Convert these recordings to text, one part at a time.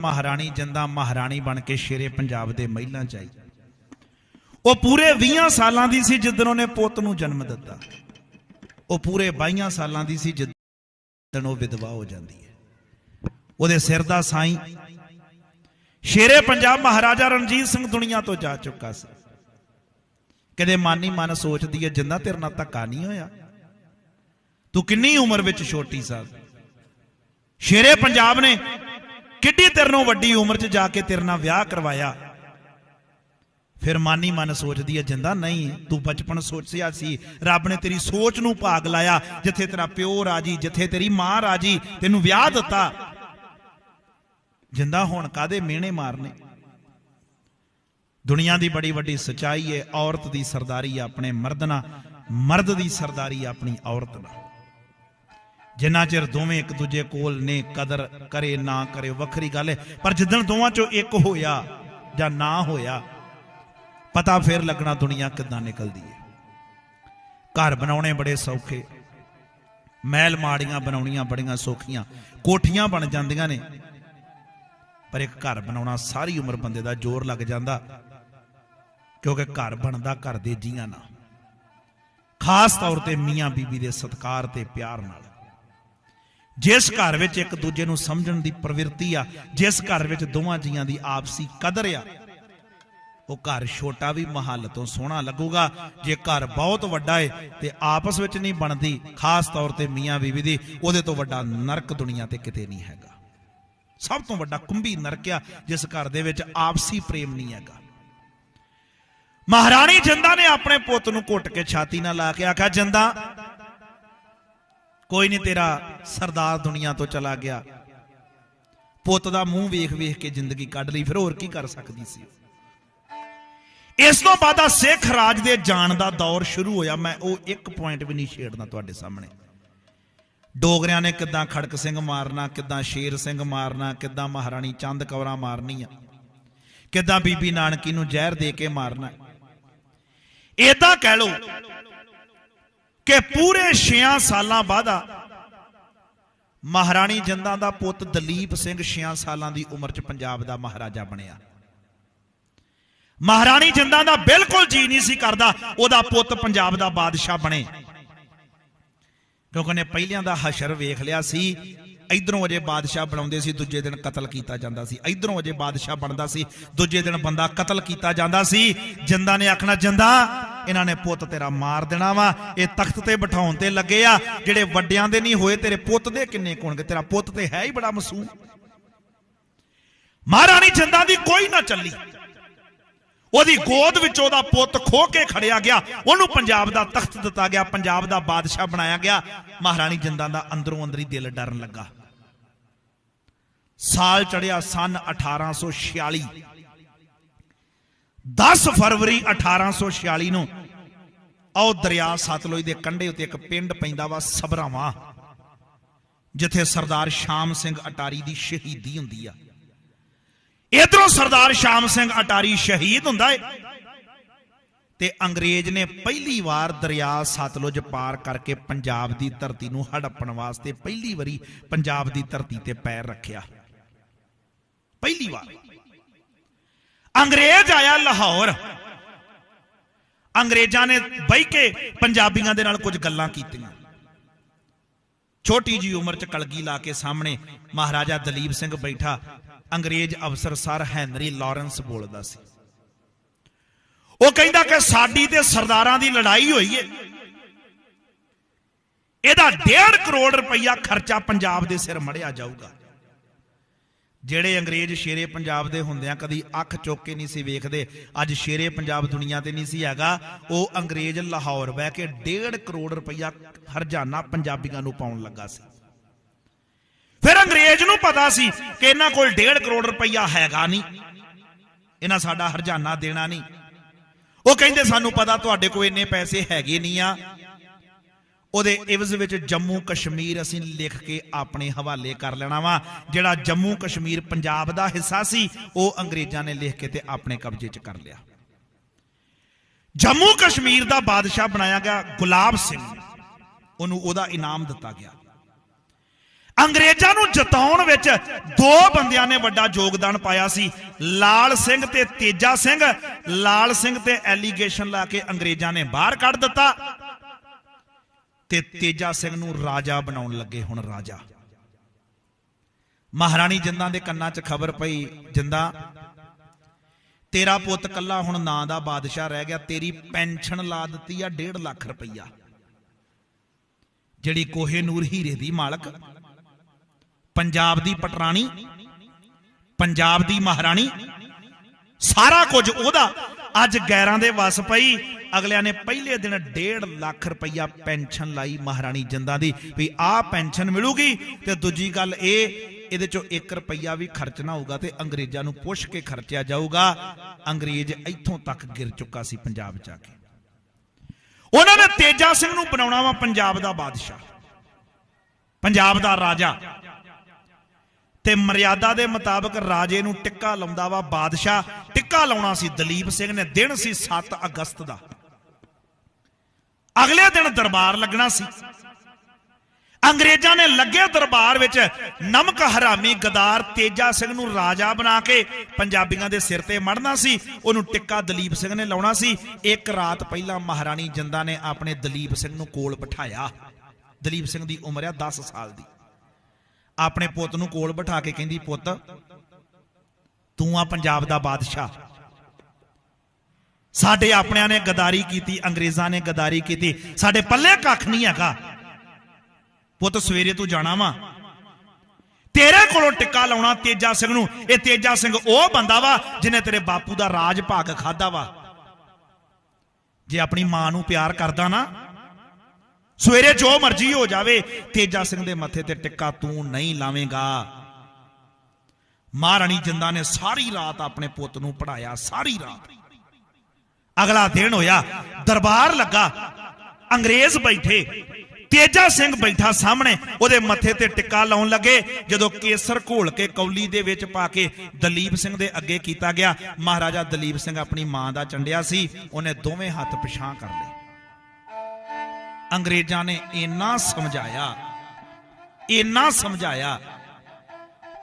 ਮਹਾਰਾਣੀ ਜਿੰਦਾ ਮਹਾਰਾਣੀ ਬਣ ਕੇ ਸ਼ੇਰੇ ਪੰਜਾਬ ਦੇ ਮਹਿਲਾਂ ਚ ਆਈ। ਉਹ ਪੂਰੇ 20 ਸਾਲਾਂ ਦੀ ਸੀ ਜਿੱਦਣ ਉਹਨੇ ਪੁੱਤ ਨੂੰ ਜਨਮ ਦਿੱਤਾ। ਉਹ ਪੂਰੇ 22 ਸਾਲਾਂ ਦੀ ਸੀ ਜਿੱਦਣ ਉਹ ਵਿਧਵਾ ਹੋ ਜਾਂਦੀ ਹੈ। ਉਹਦੇ ਸਿਰ ਦਾ ਸਾਈਂ। ਸ਼ੇਰੇ ਪੰਜਾਬ ਮਹਾਰਾਜਾ ਰਣਜੀਤ ਸਿੰਘ ਦੁਨੀਆ ਤੋਂ ਜਾ ਚੁੱਕਾ ਸੀ। ਕਦੇ ਮਨ ਹੀ ਮਨ ਸੋਚਦੀ ਹੈ ਜਿੰਦਾ ਤੇਰੇ ਨਾਲ ਧੱਕਾ ਨਹੀਂ ਹੋਇਆ। ਤੂੰ ਕਿੰਨੀ ਉਮਰ ਵਿੱਚ ਛੋਟੀ ਸਾਂ ਸ਼ੇਰੇ ਪੰਜਾਬ ਨੇ ਕਿੱਡੀ ਤੇਰੇ ਨਾਲੋਂ ਵੱਡੀ ਉਮਰ 'ਚ ਜਾ ਕੇ ਤੇਰੇ ਨਾਲ ਵਿਆਹ ਕਰਵਾਇਆ? ਫਿਰ ਮਨ ਹੀ ਮਨ ਸੋਚਦੀ ਹੈ ਜਿੰਦਾ ਨਹੀਂ, ਤੂੰ ਬਚਪਨ ਸੋਚਿਆ ਸੀ। ਰੱਬ ਨੇ ਤੇਰੀ ਸੋਚ ਨੂੰ ਭਾਗ ਲਾਇਆ, ਜਿੱਥੇ ਤੇਰਾ ਪਿਓ ਰਾਜੀ, ਜਿੱਥੇ ਤੇਰੀ ਮਾਂ ਰਾਜੀ, ਤੈਨੂੰ ਵਿਆਹ ਦਿੱਤਾ। ਜਿੰਦਾ ਹੁਣ ਕਾਦੇ ਮਿਹਣੇ ਮਾਰਨੇ? ਦੁਨੀਆ ਦੀ ਬੜੀ ਵੱਡੀ ਸਚਾਈ ਹੈ ਔਰਤ ਦੀ ਸਰਦਾਰੀ ਆਪਣੇ ਮਰਦ ਨਾਲ, ਮਰਦ ਦੀ ਸਰਦਾਰੀ ਆਪਣੀ ਔਰਤ ਨਾਲ। ਜਿੰਨਾ ਚਿਰ ਦੋਵੇਂ ਇੱਕ ਦੂਜੇ ਕੋਲ ਨੇ ਕਦਰ ਕਰੇ ਨਾ ਕਰੇ ਵੱਖਰੀ ਗੱਲ ਹੈ। ਪਰ ਜਿੱਦਣ ਦੋਵਾਂ ਚੋਂ ਇੱਕ ਹੋਇਆ ਜਾਂ ਨਾ ਹੋਇਆ, ਪਤਾ ਫੇਰ ਲੱਗਣਾ ਦੁਨੀਆ ਕਿੱਦਾਂ ਨਿਕਲਦੀ ਹੈ। ਘਰ ਬਣਾਉਣੇ ਬੜੇ ਸੌਖੇ, ਮਹਿਲ ਮਾੜੀਆਂ ਬਣਾਉਣੀਆਂ ਬੜੀਆਂ ਸੌਖੀਆਂ, ਕੋਠੀਆਂ ਬਣ ਜਾਂਦੀਆਂ ਨੇ, ਪਰ ਇੱਕ ਘਰ ਬਣਾਉਣਾ ਸਾਰੀ ਉਮਰ ਬੰਦੇ ਦਾ ਜ਼ੋਰ ਲੱਗ ਜਾਂਦਾ, ਕਿਉਂਕਿ ਘਰ ਬਣਦਾ ਘਰ ਦੇ ਜੀਆਂ ਨਾਲ। ਖਾਸ ਤੌਰ ਤੇ ਮੀਆਂ ਬੀਬੀ ਦੇ ਸਤਕਾਰ ਤੇ ਪਿਆਰ ਨਾਲ। ਜਿਸ ਘਰ ਵਿੱਚ ਇੱਕ ਦੂਜੇ ਨੂੰ ਸਮਝਣ ਦੀ ਪ੍ਰਵਿਰਤੀ ਆ, ਜਿਸ ਘਰ ਵਿੱਚ ਦੋਵਾਂ ਜੀਆਂ ਦੀ ਆਪਸੀ ਕਦਰ ਆ, ਉਹ ਘਰ ਛੋਟਾ ਵੀ ਮਹੱਲ ਤੋਂ ਸੋਹਣਾ ਲੱਗੂਗਾ। ਜੇ ਘਰ ਬਹੁਤ ਵੱਡਾ ਏ ਤੇ ਆਪਸ ਵਿੱਚ ਨਹੀਂ ਬਣਦੀ, ਖਾਸ ਤੌਰ ਤੇ ਮੀਆਂ ਬੀਵੀ ਦੀ, ਉਹਦੇ ਤੋਂ ਵੱਡਾ ਨਰਕ ਦੁਨੀਆ ਤੇ ਕਿਤੇ ਨਹੀਂ ਹੈਗਾ। ਸਭ ਤੋਂ ਵੱਡਾ ਕੁੰਭੀ ਨਰਕ ਆ, ਜਿਸ ਘਰ ਦੇ ਵਿੱਚ ਆਪਸੀ ਪ੍ਰੇਮ ਨਹੀਂ ਹੈਗਾ। ਮਹਾਰਾਣੀ ਜਿੰਦਾ ਨੇ ਆਪਣੇ ਪੁੱਤ ਨੂੰ ਘੁੱਟ ਕੇ ਛਾਤੀ ਨਾਲ ਲਾ ਕੇ ਆਖਿਆ, ਜਿੰਦਾ ਕੋਈ ਨਹੀਂ ਤੇਰਾ ਸਰਦਾਰ ਦੁਨੀਆ ਤੋਂ ਚਲਾ ਗਿਆ। ਪੁੱਤ ਦਾ ਮੂੰਹ ਵੇਖ ਵੇਖ ਕੇ ਜ਼ਿੰਦਗੀ ਕੱਢ ਲਈ, ਫਿਰ ਹੋਰ ਕੀ ਕਰ ਸਕਦੀ ਸੀ? ਇਸ ਤੋਂ ਬਾਅਦ ਆ ਸਿੱਖ ਰਾਜ ਦੇ ਜਾਣ ਦਾ ਦੌਰ ਸ਼ੁਰੂ ਹੋਇਆ। ਮੈਂ ਉਹ ਇੱਕ ਪੁਆਇੰਟ ਵੀ ਨਹੀਂ ਛੇੜਨਾ ਤੁਹਾਡੇ ਸਾਹਮਣੇ। ਡੋਗਰਿਆਂ ਨੇ ਕਿੱਦਾਂ ਖੜਕ ਸਿੰਘ ਮਾਰਨਾ, ਕਿੱਦਾਂ ਸ਼ੇਰ ਸਿੰਘ ਮਾਰਨਾ, ਕਿੱਦਾਂ ਮਹਾਰਾਣੀ ਚੰਦ ਕੌਰਾਂ ਮਾਰਨੀ ਆ ਕਿੱਦਾਂ ਬੀਬੀ ਨਾਨਕੀ ਨੂੰ ਜ਼ਹਿਰ ਦੇ ਕੇ ਮਾਰਨਾ। ਇਦਾਂ ਕਹਿ ਲਓ ਕਿ ਪੂਰੇ 6 ਸਾਲਾਂ ਬਾਅਦ ਆ, ਮਹਾਰਾਣੀ ਜਿੰਦਾਂ ਦਾ ਪੁੱਤ ਦਲੀਪ ਸਿੰਘ 6 ਸਾਲਾਂ ਦੀ ਉਮਰ 'ਚ ਪੰਜਾਬ ਦਾ ਮਹਾਰਾਜਾ ਬਣਿਆ। ਮਹਾਰਾਣੀ ਜਿੰਦਾਂ ਦਾ ਬਿਲਕੁਲ ਜੀ ਨਹੀਂ ਸੀ ਕਰਦਾ, ਉਹਦਾ ਪੁੱਤ ਪੰਜਾਬ ਦਾ ਬਾਦਸ਼ਾਹ ਬਣੇ। ਕਿਉਂਕਿ ਉਹਨੇ ਪਹਿਲਿਆਂ ਦਾ ਹਸ਼ਰ ਵੇਖ ਲਿਆ ਸੀ, ਇਧਰੋਂ ਅਜੇ ਬਾਦਸ਼ਾਹ ਬਣਾਉਂਦੇ ਸੀ, ਦੂਜੇ ਦਿਨ ਕਤਲ ਕੀਤਾ ਜਾਂਦਾ ਸੀ। ਇਧਰੋਂ ਅਜੇ ਬਾਦਸ਼ਾਹ ਬਣਦਾ ਸੀ, ਦੂਜੇ ਦਿਨ ਬੰਦਾ ਕਤਲ ਕੀਤਾ ਜਾਂਦਾ ਸੀ। ਜਿੰਦਾ ਨੇ ਆਖਣਾ, ਜਿੰਦਾ ਇਹਨਾਂ ਨੇ ਪੁੱਤ ਤੇਰਾ ਮਾਰ ਦੇਣਾ ਵਾ। ਇਹ ਤਖਤ ਤੇ ਬਿਠਾਉਣ ਤੇ ਲੱਗੇ ਆ। ਜਿਹੜੇ ਵੱਡਿਆਂ ਦੇ ਨਹੀਂ ਹੋਏ, ਤੇਰੇ ਪੁੱਤ ਦੇ ਕਿੰਨੇ ਕੋਣਗੇ ਤੇਰਾ ਪੁੱਤ ਤੇ ਹੈ ਹੀ ਬੜਾ ਮਸੂਮ ਮਹਾਰਾਣੀ ਜਿੰਦਾ ਦੀ ਕੋਈ ਨਾ ਚੱਲੀ। ਉਹਦੀ ਗੋਦ ਵਿੱਚ ਉਹਦਾ ਪੁੱਤ ਖੋ ਕੇ ਖੜਿਆ ਗਿਆ। ਉਹਨੂੰ ਪੰਜਾਬ ਦਾ ਤਖਤ ਦਿੱਤਾ ਗਿਆ, ਪੰਜਾਬ ਦਾ ਬਾਦਸ਼ਾਹ ਬਣਾਇਆ ਗਿਆ। ਮਹਾਰਾਣੀ ਜਿੰਦਾਂ ਦਾ ਅੰਦਰੋਂ ਅੰਦਰ ਹੀ ਦਿਲ ਡਰਨ ਲੱਗਾ। ਸਾਲ ਚੜਿਆ ਸਨ 1846 10 ਫਰਵਰੀ 1846 ਨੂੰ ਉਹ ਦਰਿਆ ਸਤਲੁਜ ਦੇ ਕੰਢੇ ਉੱਤੇ ਇੱਕ ਪਿੰਡ ਪੈਂਦਾ ਵਾ ਸਬਰਾਵਾਂ ਜਿੱਥੇ ਸਰਦਾਰ ਸ਼ਾਮ ਸਿੰਘ ਅਟਾਰੀ ਦੀ ਸ਼ਹੀਦੀ ਹੁੰਦੀ ਆ। ਇਧਰੋਂ ਸਰਦਾਰ ਸ਼ਾਮ ਸਿੰਘ ਅਟਾਰੀ ਸ਼ਹੀਦ ਹੁੰਦਾ ਏ, ਤੇ ਅੰਗਰੇਜ਼ ਨੇ ਪਹਿਲੀ ਵਾਰ ਦਰਿਆ ਸਤਲੁਜ ਪਾਰ ਕਰਕੇ ਪੰਜਾਬ ਦੀ ਧਰਤੀ ਨੂੰ ਹੜੱਪਣ ਵਾਸਤੇ ਪਹਿਲੀ ਵਾਰੀ ਪੰਜਾਬ ਦੀ ਧਰਤੀ ਤੇ ਪੈਰ ਰੱਖਿਆ। ਪਹਿਲੀ ਵਾਰ। ਅੰਗਰੇਜ਼ ਆਇਆ ਲਾਹੌਰ ਅੰਗਰੇਜ਼ਾਂ ਨੇ ਬਹਿ ਕੇ ਪੰਜਾਬੀਆਂ ਦੇ ਨਾਲ ਕੁਝ ਗੱਲਾਂ ਕੀਤੀਆਂ। ਛੋਟੀ ਜੀ ਉਮਰ ਚ ਕਲਗੀ ਲਾ ਕੇ ਸਾਹਮਣੇ ਮਹਾਰਾਜਾ ਦਲੀਪ ਸਿੰਘ ਬੈਠਾ। ਅੰਗਰੇਜ਼ ਅਫਸਰ ਸਰ ਹੈਨਰੀ ਲਾਰੈਂਸ ਬੋਲਦਾ ਸੀ। ਉਹ ਕਹਿੰਦਾ ਕਿ ਸਾਡੀ ਤੇ ਸਰਦਾਰਾਂ ਦੀ ਲੜਾਈ ਹੋਈ ਏ। ਇਹਦਾ 1.5 ਕਰੋੜ ਰੁਪਈਆ ਖਰਚਾ ਪੰਜਾਬ ਦੇ ਸਿਰ ਮੜਿਆ ਜਾਊਗਾ। ਜਿਹੜੇ ਅੰਗਰੇਜ਼ ਸ਼ੇਰੇ ਪੰਜਾਬ ਦੇ ਹੁੰਦਿਆਂ ਕਦੀ ਅੱਖ ਚੁੱਕ ਕੇ ਨਹੀਂ ਸੀ ਵੇਖਦੇ, ਅੱਜ ਸ਼ੇਰੇ ਪੰਜਾਬ ਦੁਨੀਆ ਤੇ ਨਹੀਂ ਸੀ ਹੈਗਾ, ਉਹ ਅੰਗਰੇਜ਼ ਲਾਹੌਰ ਬਹਿ ਕੇ 1.5 ਕਰੋੜ ਰੁਪਈਆ ਹਰਜਾਨਾ ਪੰਜਾਬੀਆਂ ਨੂੰ ਪਾਉਣ ਲੱਗਾ ਸੀ। ਫਿਰ ਅੰਗਰੇਜ਼ ਨੂੰ ਪਤਾ ਸੀ ਕਿ ਇਹਨਾਂ ਕੋਲ 1.5 ਕਰੋੜ ਰੁਪਈਆ ਹੈਗਾ ਨਹੀਂ, ਇਹਨਾਂ ਸਾਡਾ ਹਰਜਾਨਾ ਦੇਣਾ ਨਹੀਂ। ਉਹ ਕਹਿੰਦੇ, ਸਾਨੂੰ ਪਤਾ ਤੁਹਾਡੇ ਕੋਲ ਇੰਨੇ ਪੈਸੇ ਹੈਗੇ ਨਹੀਂ ਆ ਉਹਦੇ ਇਵਜ਼ ਵਿੱਚ ਜੰਮੂ ਕਸ਼ਮੀਰ ਅਸੀਂ ਲਿਖ ਕੇ ਆਪਣੇ ਹਵਾਲੇ ਕਰ ਲੈਣਾ ਵਾ। ਜਿਹੜਾ ਜੰਮੂ ਕਸ਼ਮੀਰ ਪੰਜਾਬ ਦਾ ਹਿੱਸਾ ਸੀ, ਉਹ ਅੰਗਰੇਜ਼ਾਂ ਨੇ ਲਿਖ ਕੇ ਤੇ ਆਪਣੇ ਕਬਜ਼ੇ 'ਚ ਕਰ ਲਿਆ। ਜੰਮੂ ਕਸ਼ਮੀਰ ਦਾ ਬਾਦਸ਼ਾਹ ਬਣਾਇਆ ਗਿਆ ਗੁਲਾਬ ਸਿੰਘ। ਉਹਨੂੰ ਉਹਦਾ ਇਨਾਮ ਦਿੱਤਾ ਗਿਆ। ਅੰਗਰੇਜ਼ਾਂ ਨੂੰ ਜਿਤਾਉਣ ਵਿੱਚ ਦੋ ਬੰਦਿਆਂ ਨੇ ਵੱਡਾ ਯੋਗਦਾਨ ਪਾਇਆ ਸੀ। ਲਾਲ ਸਿੰਘ ਤੇ ਤੇਜਾ ਸਿੰਘ। ਲਾਲ ਸਿੰਘ ਤੇ ਐਲੀਗੇਸ਼ਨ ਲਾ ਕੇ ਅੰਗਰੇਜ਼ਾਂ ਨੇ ਬਾਹਰ ਕੱਢ ਦਿੱਤਾ। ਤੇ ਤੇਜਾ ਸਿੰਘ ਨੂੰ ਰਾਜਾ ਬਣਾਉਣ ਲੱਗੇ ਹੁਣ ਰਾਜਾ। ਮਹਾਰਾਣੀ ਜਿੰਦਾ ਦੇ ਕੰਨਾਂ 'ਚ ਖਬਰ ਪਈ, ਜਿੰਦਾ, ਤੇਰਾ ਪੁੱਤ ਕੱਲਾ ਹੁਣ ਨਾਂ ਦਾ ਬਾਦਸ਼ਾਹ ਰਹਿ ਗਿਆ, ਤੇਰੀ ਪੈਨਸ਼ਨ ਲਾ ਦਿੱਤੀ ਆ 1.5 ਲੱਖ ਰੁਪਈਆ। ਜਿਹੜੀ ਕੋਹੇ ਨੂਰ ਹੀਰੇ ਦੀ ਮਾਲਕ, ਪੰਜਾਬ ਦੀ ਪਟਰਾਣੀ, ਪੰਜਾਬ ਦੀ ਮਹਾਰਾਣੀ, ਸਾਰਾ ਕੁਝ ਉਹਦਾ ਅੱਜ ਗੈਰਾਂ ਦੇ ਵਸ ਪਈ ਅਗਲਿਆਂ ਨੇ ਪਹਿਲੇ ਦਿਨ 1.5 ਲੱਖ ਰੁਪਈਆ ਪੈਨਸ਼ਨ ਲਾਈ ਮਹਾਰਾਣੀ ਜਿੰਦਾਂ ਦੀ, ਵੀ ਆਹ ਪੈਨਸ਼ਨ ਮਿਲੂਗੀ ਤੇ ਦੂਜੀ ਗੱਲ ਇਹ, ਇਹਦੇ ਚੋਂ 1 ਰੁਪਈਆ ਵੀ ਖਰਚਣਾ ਹੋਊਗਾ ਤੇ ਅੰਗਰੇਜ਼ਾਂ ਨੂੰ ਪੁੱਛ ਕੇ ਖਰਚਿਆ ਜਾਊਗਾ। ਅੰਗਰੇਜ਼ ਇੱਥੋਂ ਤੱਕ ਗਿਰ ਚੁੱਕਾ ਸੀ ਪੰਜਾਬ ਜਾ ਕੇ। ਉਹਨਾਂ ਨੇ ਤੇਜਾ ਸਿੰਘ ਨੂੰ ਬਣਾਉਣਾ ਵਾ ਪੰਜਾਬ ਦਾ ਬਾਦਸ਼ਾਹ। ਪੰਜਾਬ ਦਾ ਰਾਜਾ। ਤੇ ਮਰਿਆਦਾ ਦੇ ਮੁਤਾਬਕ ਰਾਜੇ ਨੂੰ ਟਿੱਕਾ ਲਾਉਂਦਾ ਵਾ ਬਾਦਸ਼ਾਹ। ਟਿੱਕਾ ਲਾਉਣਾ ਸੀ ਦਲੀਪ ਸਿੰਘ ਨੇ, ਦਿਨ ਸੀ 7 ਅਗਸਤ ਦਾ। ਅਗਲੇ ਦਿਨ ਦਰਬਾਰ ਲੱਗਣਾ ਸੀ। ਅੰਗਰੇਜ਼ਾਂ ਨੇ ਲੱਗੇ ਦਰਬਾਰ ਵਿੱਚ ਨਮਕ ਹਰਾਮੀ ਗਦਾਰ ਤੇਜਾ ਸਿੰਘ ਨੂੰ ਰਾਜਾ ਬਣਾ ਕੇ ਪੰਜਾਬੀਆਂ ਦੇ ਸਿਰ ਤੇ ਮੜਨਾ ਸੀ। ਉਹਨੂੰ ਟਿੱਕਾ ਦਲੀਪ ਸਿੰਘ ਨੇ ਲਾਉਣਾ ਸੀ। ਇੱਕ ਰਾਤ ਪਹਿਲਾਂ ਮਹਾਰਾਣੀ ਜਿੰਦਾ ਨੇ ਆਪਣੇ ਦਲੀਪ ਸਿੰਘ ਨੂੰ ਕੋਲ ਬਿਠਾਇਆ। ਦਲੀਪ ਸਿੰਘ ਦੀ ਉਮਰ ਆ 10 ਸਾਲ ਦੀ। ਆਪਣੇ ਪੁੱਤ ਨੂੰ ਕੋਲ ਬਿਠਾ ਕੇ ਕਹਿੰਦੀ, ਪੁੱਤ, ਤੂੰ ਆ ਪੰਜਾਬ ਦਾ ਬਾਦਸ਼ਾਹ। ਸਾਡੇ ਆਪਣਿਆਂ ਨੇ ਗਦਾਰੀ ਕੀਤੀ, ਅੰਗਰੇਜ਼ਾਂ ਨੇ ਗਦਾਰੀ ਕੀਤੀ। ਸਾਡੇ ਪੱਲੇ ਕੱਖ ਨਹੀਂ ਹੈਗਾ। ਪੁੱਤ, ਸਵੇਰੇ ਤੂੰ ਜਾਣਾ ਵਾ। ਤੇਰੇ ਕੋਲੋਂ ਟਿੱਕਾ ਲਾਉਣਾ ਤੇਜਾ ਸਿੰਘ ਨੂੰ। ਇਹ ਤੇਜਾ ਸਿੰਘ ਉਹ ਬੰਦਾ ਵਾ ਜਿਹਨੇ ਤੇਰੇ ਬਾਪੂ ਦਾ ਰਾਜ ਭਾਗ ਖਾਦਾ ਵਾ। ਜੇ ਆਪਣੀ ਮਾਂ ਨੂੰ ਪਿਆਰ ਕਰਦਾ ਨਾ, ਸਵੇਰੇ ਜੋ ਮਰਜ਼ੀ ਹੋ ਜਾਵੇ, ਤੇਜਾ ਸਿੰਘ ਦੇ ਮੱਥੇ ਤੇ ਟਿੱਕਾ ਤੂੰ ਨਹੀਂ ਲਾਵੇਂਗਾ। ਮਹਾਰਾਣੀ ਜਿੰਦਾ ਨੇ ਸਾਰੀ ਰਾਤ ਆਪਣੇ ਪੁੱਤ ਨੂੰ ਪੜਾਇਆ ਸਾਰੀ ਰਾਤ। ਅਗਲਾ ਦਿਨ ਹੋਇਆ, ਦਰਬਾਰ ਲੱਗਾ, ਅੰਗਰੇਜ਼ ਬੈਠੇ, ਤੇਜਾ ਸਿੰਘ ਬੈਠਾ ਸਾਹਮਣੇ, ਉਹਦੇ ਮੱਥੇ ਤੇ ਟਿੱਕਾ ਲਾਉਣ ਲੱਗੇ, ਜਦੋਂ ਕੇਸਰ ਘੋਲ ਕੇ ਕੌਲੀ ਦੇ ਵਿੱਚ ਪਾ ਕੇ ਦਲੀਪ ਸਿੰਘ ਦੇ ਅੱਗੇ ਕੀਤਾ ਗਿਆ, ਮਹਾਰਾਜਾ ਦਲੀਪ ਸਿੰਘ ਆਪਣੀ ਮਾਂ ਦਾ ਚੰਡਿਆ ਸੀ, ਉਹਨੇ ਦੋਵੇਂ ਹੱਥ ਪਿਛਾਂ ਕਰ ਲਏ। ਅੰਗਰੇਜ਼ਾਂ ਨੇ ਇੰਨਾ ਸਮਝਾਇਆ ਇੰਨਾ ਸਮਝਾਇਆ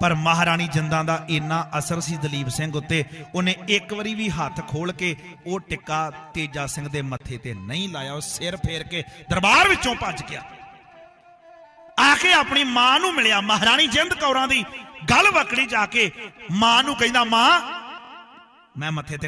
ਪਰ ਮਹਾਰਾਣੀ ਜਿੰਦਾਂ ਦਾ ਇੰਨਾ ਅਸਰ ਸੀ ਦਲੀਪ ਸਿੰਘ ਉੱਤੇ, ਉਹਨੇ ਇੱਕ ਵਾਰੀ ਵੀ ਹੱਥ ਖੋਲ ਕੇ ਉਹ ਟਿੱਕਾ ਤੇਜਾ ਸਿੰਘ ਦੇ ਮੱਥੇ ਤੇ ਨਹੀਂ ਲਾਇਆ, ਉਹ ਸਿਰ ਫੇਰ ਕੇ ਦਰਬਾਰ ਵਿੱਚੋਂ ਭੱਜ ਗਿਆ। ਆ ਕੇ ਆਪਣੀ ਮਾਂ ਨੂੰ ਮਿਲਿਆ, ਮਹਾਰਾਣੀ ਜਿੰਦ ਕੌਰਾਂ ਦੀ ਗੱਲ ਵਕੜੀ ਜਾ ਕੇ ਮਾਂ ਨੂੰ ਕਹਿੰਦਾ, ਮਾਂ, ਮੈਂ ਮੱਥੇ ਤੇ